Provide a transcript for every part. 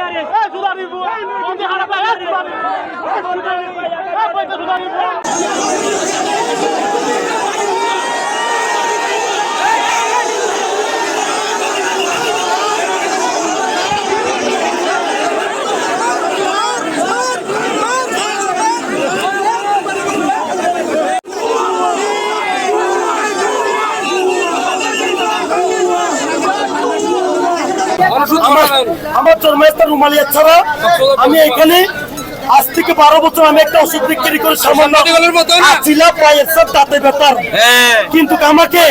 আমার আমার জন্মস্থান রুমালিয়া ছাড়া আমি এখানে আজ থেকে বারো বছর আমি একটা ওষুধ বিক্রি করে সামান্য পায়ের সব দাঁতে ব্যাপার। হ্যাঁ। কিন্তু আমাকে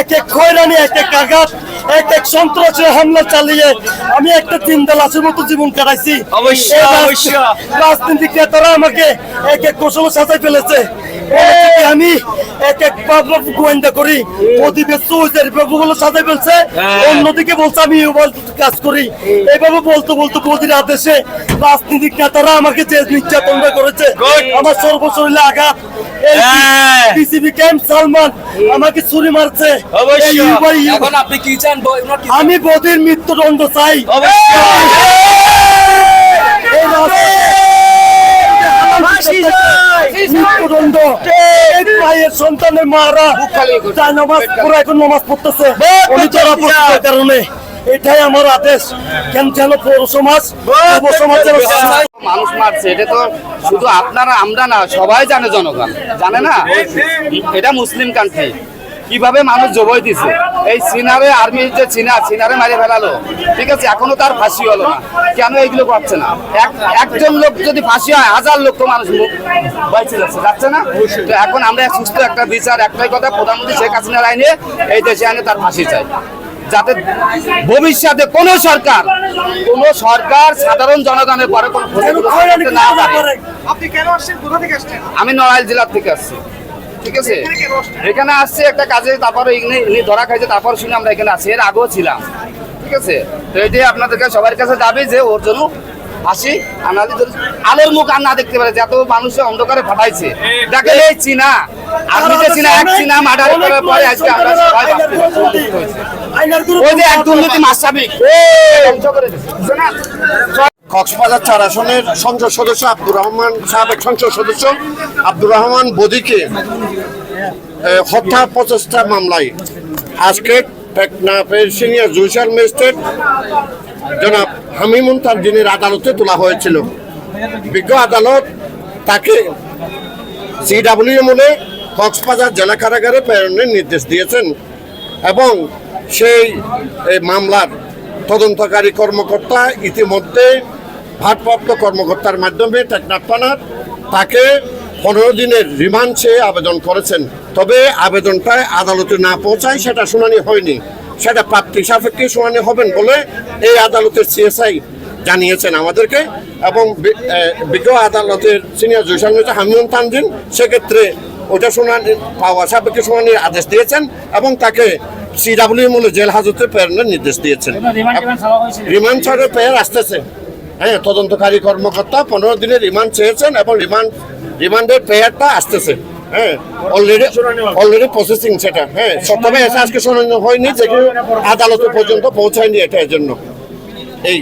এক এক খয়রানি এক এক আঘাত এক এক সন্ত্রাসী হামলা চালিয়ে আমি একটা চিন্তা লাশের মতো জীবন কাটাইছি অবশ্যই, এই রাজ- অবশ্যই। রাজনীতিক নেতারা আমাকে এক এক কৌশল সাজাই ফেলেছে আমি এক এক পাবলা গোয়েন্দা করি ওদিকে সুইজের বাবুগুলো সাজাই ফেলছে হ্যাঁ। অন্যদিকে বলছে আমি কাজ করি এইভাবে বলতে বলতে মোদির আদেশে রাজনীতিক নেতারা আমাকে যে নির্যাতনটা করেছে. আমার সর্বশরীরে আঘাত হ্যাঁ। বিসিবি ক্যাম্প সালমান আমাকে ছুরি মারছে এখন আপনি কি চান আমি বদির মৃত্যুদণ্ড চাই। মৃত্যুদণ্ড। এই সন্তানের মারা। তাই নামাজ পুরো এখন নামাজ পড়তেছে। উনি ধরা পড়ছে কারণে এটাই আমার আদেশ। কেন যেন পৌর সমাজ যুব সমাজ যেন মানুষ মারছে। এটা তো শুধু আপনারা আমরা না সবাই জানে জনগণ। জানে না? এটা মুসলিম কান্ট্রি কীভাবে মানুষ জবই দিছে? এই সিনারে আর্মি যে চীনা সিনারে মারে ফেলালো। ঠিক আছে এখনও তার ফাঁসি হলো না। কেন এইগুলো পাচ্ছে না? একজন লোক যদি ফাঁসি হয় হাজার লক্ষ মানুষ বাইচে যাচ্ছে যাচ্ছে না? তো এখন আমরা সুস্থ একটা বিচার একটাই কথা প্রধানমন্ত্রী শেখ হাসিনার আইনে এই দেশে আইনে তার ফাঁসি চাই। যাতে ভবিষ্যতে কোন সরকার কোন সরকার সাধারণ জনগণের পরে কোনো না আমি নড়াইল জেলার থেকে আসছি। ঠিক আছে? এখানে আসছে একটা কাজে তারপর ইনি ধরা খাইছে তারপর শুনে আমরা এখানে আসি এর আগেও ছিলাম। ঠিক আছে? তো এটাই আপনাদেরকে সবার কাছে দাবি যে ওর জন্য আসি যদি আলোর মুখ আর না দেখতে পারে যত মানুষের অন্ধকারে ফাটাইছে। দেখেন এই চীনা। আপনি যে চীনা এক চীনা মার্ডার করার পরে আজকে আমরা সবাই ওই যে এক দুর্নীতি মাস্টাবিক ধ্বংস করে দিচ্ছে? কক্সবাজার চার আসনের সংসদ সদস্য আব্দুর রহমান সাবেক সংসদ সদস্য আব্দুর রহমান বদিকে হত্যা প্রচেষ্টা মামলায়। আজকে টেকনাফের সিনিয়র জুডিশিয়াল ম্যাজিস্ট্রেট জনাব হামিমুন তারজিনের আদালতে তোলা হয়েছিল। বিজ্ঞ আদালত তাকে সিডাব্লিউ মূলে কক্সবাজার জেলা কারাগারে প্রেরণের নির্দেশ দিয়েছেন এবং সেই মামলার তদন্তকারী কর্মকর্তা ইতিমধ্যে ভারপ্রাপ্ত কর্মকর্তার মাধ্যমে টেকনাফ থানার তাকে পনেরো দিনের রিমান্ড চেয়ে আবেদন করেছেন। তবে আবেদনটা আদালতে না পৌঁছায় সেটা শুনানি হয়নি। সেটা প্রাপ্তি সাপেক্ষে শুনানি হবেন বলে এই আদালতের সিএসআই জানিয়েছেন আমাদেরকে এবং বিজ্ঞ আদালতের সিনিয়র ম্যাজিস্ট্রেট হামিউন তানজিন সেক্ষেত্রে ওটা শুনানি পাওয়া সাপেক্ষে শুনানির আদেশ দিয়েছেন এবং তাকে সিডাব্লিউ মূলে জেল হাজতে প্রেরণের নির্দেশ দিয়েছেন। রিমান্ড ছাড়ে পেয়ার আসতেছে। হ্যাঁ তদন্তকারী কর্মকর্তা পনেরো দিনের রিমান্ড চেয়েছেন এবং রিমান্ড, রিমান্ডের পেয়ারটা আসতেছে। হ্যাঁ অলরেডি অলরেডি প্রসেসিং সেটা। হ্যাঁ এসে আজকে হয়নি পর্যন্ত পৌঁছায়নি এটা এর জন্য এই।